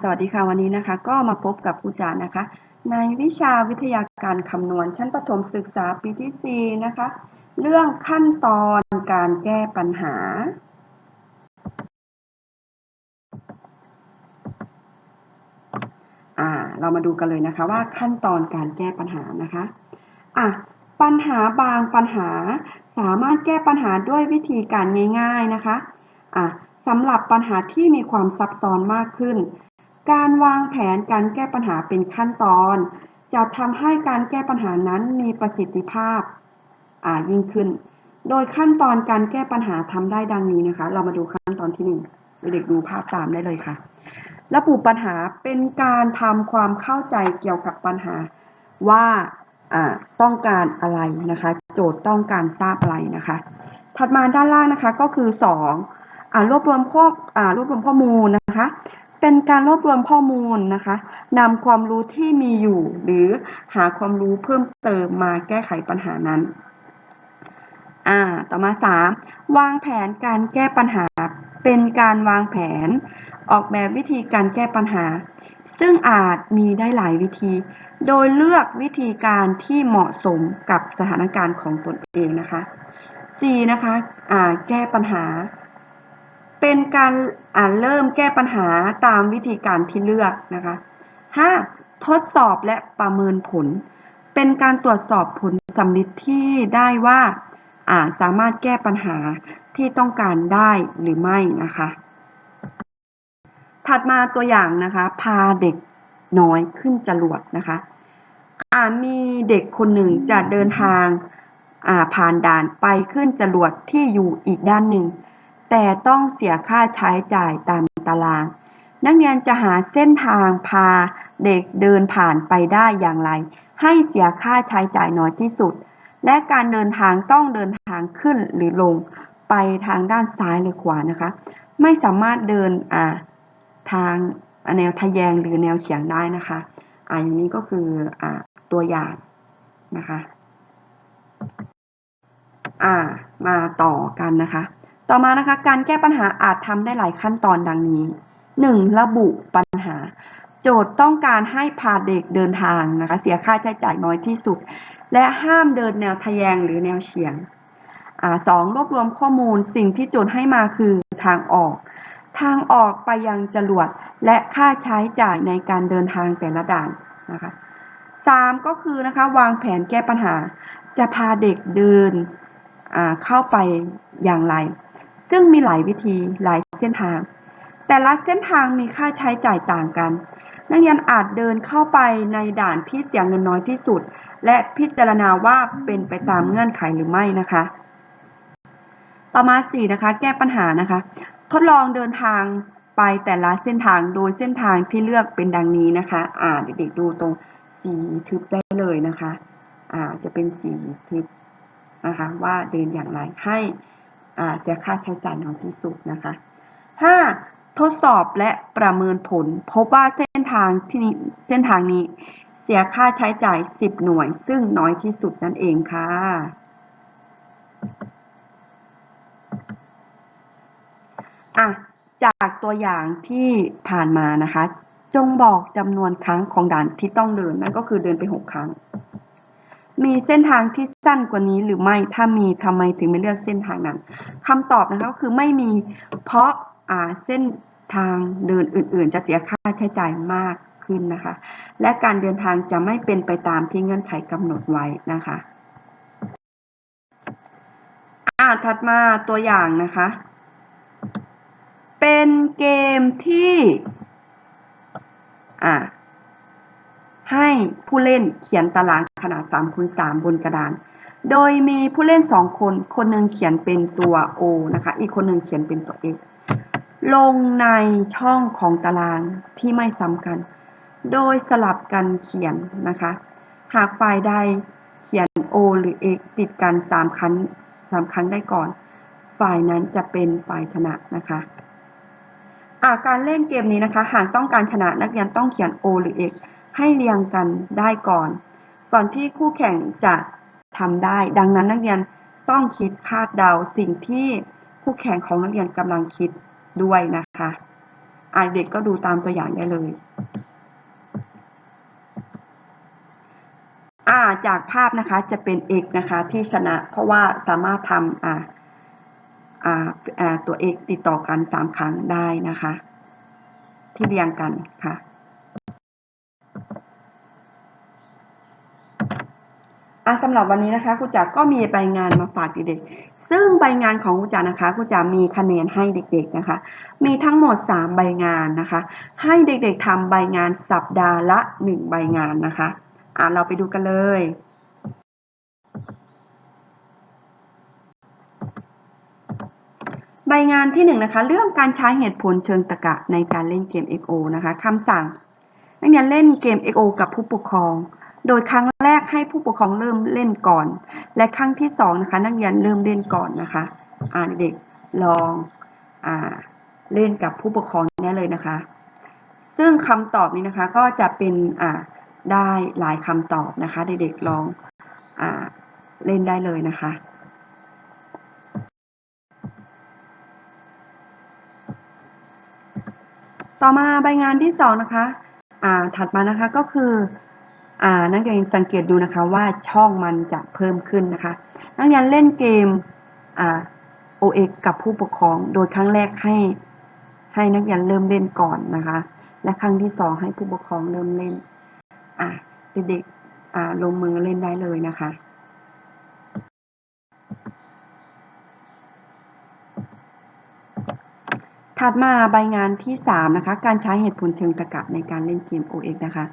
สวัสดีค่ะ วันนี้นะคะ ก็มาพบกับครูจารนะคะ ในวิชาวิทยาการคำนวณชั้นประถมศึกษาปีที่ 4 นะคะ เรื่องขั้นตอนการแก้ปัญหา อ่า เรามาดูกันเลยนะคะว่าขั้นตอนการแก้ปัญหานะคะ อะ ปัญหาบางปัญหาสามารถแก้ปัญหาด้วยวิธีการง่าย ๆนะคะ อะสำหรับปัญหาที่มีความซับซ้อนมากขึ้น การวางแผนการแก้ปัญหาเป็นขั้นตอน จะทำให้การแก้ปัญหานั้นมีประสิทธิภาพอ่ายิ่งขึ้น โดยขั้นตอนการแก้ปัญหาทำได้ดังนี้นะคะ เรามาดูขั้นตอนที่หนึ่งเด็กดูภาพตามได้เลยค่ะ ระบุปัญหาเป็นการทำความเข้าใจเกี่ยวกับปัญหาว่าต้องการอะไรนะคะ โจทย์ต้องการทราบอะไรนะคะ ถัดมาด้านล่างนะคะก็คือ 2อ่ารวบรวมข้ออรวบรวมข้อมูลนะคะ เป็นการรวบรวมข้อมูลนะคะนำความรู้ที่มีอยู่ หรือหาความรู้เพิ่มเติมมาแก้ไขปัญหานั้น อ่า ต่อมา 3. วางแผนการแก้ปัญหา เป็นการวางแผน ออกแบบวิธีการแก้ปัญหา ซึ่งอาจมีได้หลายวิธี โดยเลือกวิธีการที่เหมาะสมกับสถานการณ์ของตนเองนะคะ 4. นะคะ อ่า แก้ปัญหา เป็นการอ่าเริ่มแก้ปัญหาตามวิธีการที่เลือกนะคะ 5. ทดสอบและประเมินผล เป็นการตรวจสอบผลสำลิดที่ได้ว่าอาสามารถแก้ปัญหาที่ต้องการได้หรือไม่นะคะ ถัดมาตัวอย่างนะคะ พาเด็กน้อยขึ้นจรวดนะคะอามีเด็กคนหนึ่งจะเดินทางผ่านด่านไปขึ้นจรวดที่อยู่อีกด้านหนึ่ง แต่ต้องเสียค่าใช้จ่ายตามตาราง นักเรียนจะหาเส้นทางพาเด็กเดินผ่านไปได้อย่างไร ให้เสียค่าใช้จ่ายน้อยที่สุด และการเดินทางต้องเดินทางขึ้นหรือลงไปทางด้านซ้ายหรือขวานะคะ ไม่สามารถเดินอ่าทางแนวทะแยงหรือแนวเฉียงได้นะคะอ่าอย่างนี้ก็คืออ่าตัวอย่างนะคะ อ่ามาต่อกันนะคะ ต่อมานะคะ การแก้ปัญหาอาจทำได้หลายขั้นตอนดังนี้ 1. ระบุปัญหา โจทย์ต้องการให้พาเด็กเดินทางนะคะ เสียค่าใช้จ่ายน้อยที่สุด และห้ามเดินแนวทะแยงหรือแนวเฉียงอสองรวบรวมข้อมูลสิ่งที่โจทย์ให้มาคือทางออก ทางออกไปยังจรวดและค่าใช้จ่ายในการเดินทางแต่ละด่านนะคะสามก็คือนะคะวางแผนแก้ปัญหา จะพาเด็กเดินเข้าไปอย่างไร ซึ่งมีหลายวิธีหลายเส้นทาง แต่ละเส้นทางมีค่าใช้จ่ายต่างกัน นักเรียนอาจเดินเข้าไปในด่านที่เสียเงินน้อยที่สุด และพิจารณาว่าเป็นไปตามเงื่อนไขหรือไม่นะคะ ต่อมาสี่นะคะ แก้ปัญหานะคะ ทดลองเดินทางไปแต่ละเส้นทางโดยเส้นทางที่เลือกเป็นดังนี้นะคะ อ่าเด็กๆดูตรงสีทึบได้เลยนะคะ อ่าจะเป็นสีทึบนะคะ ว่าเดินอย่างไรให้ เสียค่าใช้จ่ายน้อยที่สุดนะคะห้าทดสอบและประเมินผล พบว่าเส้นทางที่นี้เส้นทางนี้ เสียค่าใช้จ่าย 10 หน่วย ซึ่งน้อยที่สุดนั่นเองค่ะ อะ จากตัวอย่างที่ผ่านมานะคะ จงบอกจำนวนครั้งของด่านที่ต้องเดิน นั่นก็คือเดินไป 6 ครั้ง มีเส้นทางที่สั้นกว่านี้หรือไม่ ถ้ามีทำไมถึงไม่เลือกเส้นทางนั้นคำตอบนะคะก็คือไม่มี เพราะอ่าเส้นทางเดินอื่น ๆ จะเสียค่าใช้จ่ายมากขึ้นนะคะ และการเดินทางจะไม่เป็นไปตามที่เงื่อนไขกำหนดไว้นะคะอ่าถัดมาตัวอย่างนะคะ เป็นเกมที่อ่า ให้ผู้เล่นเขียนตารางขนาด3คูณ3บนกระดาน โดยมีผู้เล่น 2 คน คนหนึ่งเขียนเป็นตัว O นะคะ อีกคนหนึ่งเขียนเป็นตัว X ลงในช่องของตารางที่ไม่ซ้ำกัน โดยสลับกันเขียนนะคะ หากฝ่ายใดเขียน O หรือ X ติดกัน 3 ครั้ง 3 ครั้งได้ก่อน ฝ่ายนั้นจะเป็นฝ่ายชนะนะคะาการเล่นเกมนี้นะคะ หากต้องการชนะนักเรียนต้องเขียน O หรือ X ให้เรียงกันได้ก่อน ก่อนที่คู่แข่งจะทำได้ ดังนั้นนักเรียนต้องคิดคาดเดาสิ่งที่คู่แข่งของนักเรียนกำลังคิดด้วยนะคะอ่าเด็กก็ดูตามตัวอย่างได้เลยอ่าจากภาพนะคะจะเป็น x นะคะที่ชนะ เพราะว่าสามารถทำอ่าอ่าอ่าตัว x ติดต่อกันสามครั้งได้นะคะ ที่เรียงกันค่ะ อะสำหรับวันนี้นะคะครูจ๋าก็มีใบงานมาฝากเด็กๆ ซึ่งใบงานของครูจ๋านะคะครูจ๋ามีคะแนนให้เด็กๆนะคะ มีทั้งหมด 3 ใบงานนะคะ ให้เด็กๆทำใบงานสัปดาห์ละ 1 ใบงานนะคะ อะเราไปดูกันเลย ใบงานที่1นะคะ เรื่องการใช้เหตุผลเชิงตรรกะในการเล่นเกม XO นะคะคำสั่งนักเรียนเล่นเกม XO กับผู้ปกครอง โดยครั้งแรกให้ผู้ปกครองเริ่มเล่นก่อน และครั้งที่สองนะคะ นักเรียนเริ่มเล่นก่อนนะคะอ่าเด็กลองอ่าเล่นกับผู้ปกครองได้เลยนะคะ ซึ่งคำตอบนี้นะคะก็จะเป็นอ่าได้หลายคำตอบนะคะ เด็กๆลองอ่าเล่นได้เลยนะคะต่อมาใบงานที่สองนะคะ อ่า ถัดมานะคะก็คือ นักเรียนสังเกตดูนะคะว่าช่องมันจะเพิ่มขึ้นนะคะ นักเรียนเล่นเกมโอ่า OX กับผู้ปกครอง โดยครั้งแรกให้ให้นักเรียนเริ่มเล่นก่อนนะคะ และครั้งที่สองให้ผู้ปกครองเริ่มเล่นเด็กๆลงมือเล่นได้เลยนะคะถัดมาใบงานที่สามนะคะ การใช้เหตุผลเชิงตรรกะในการเล่นเกม OX นะคะ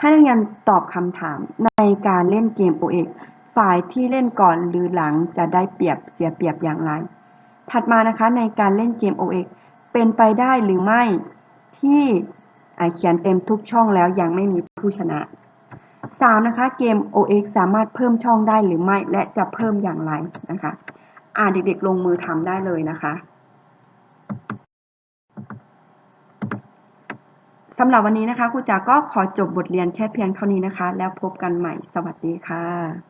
ให้นักเรียนตอบคำถามในการเล่นเกม OX ฝ่ายที่เล่นก่อนหรือหลังจะได้เปรียบเสียเปรียบอย่างไร ถัดมานะคะในการเล่นเกม OX เป็นไปได้หรือไม่ที่เขียนเต็มทุกช่องแล้วยังไม่มีผู้ชนะ 3. นะคะเกม OX สามารถเพิ่มช่องได้หรือไม่และจะเพิ่มอย่างไรนะคะ อ่าเด็กๆลงมือทำได้เลยนะคะ สำหรับวันนี้นะคะครูจ๋าก็ขอจบบทเรียนแค่เพียงเท่านี้นะคะ แล้วพบกันใหม่สวัสดีค่ะ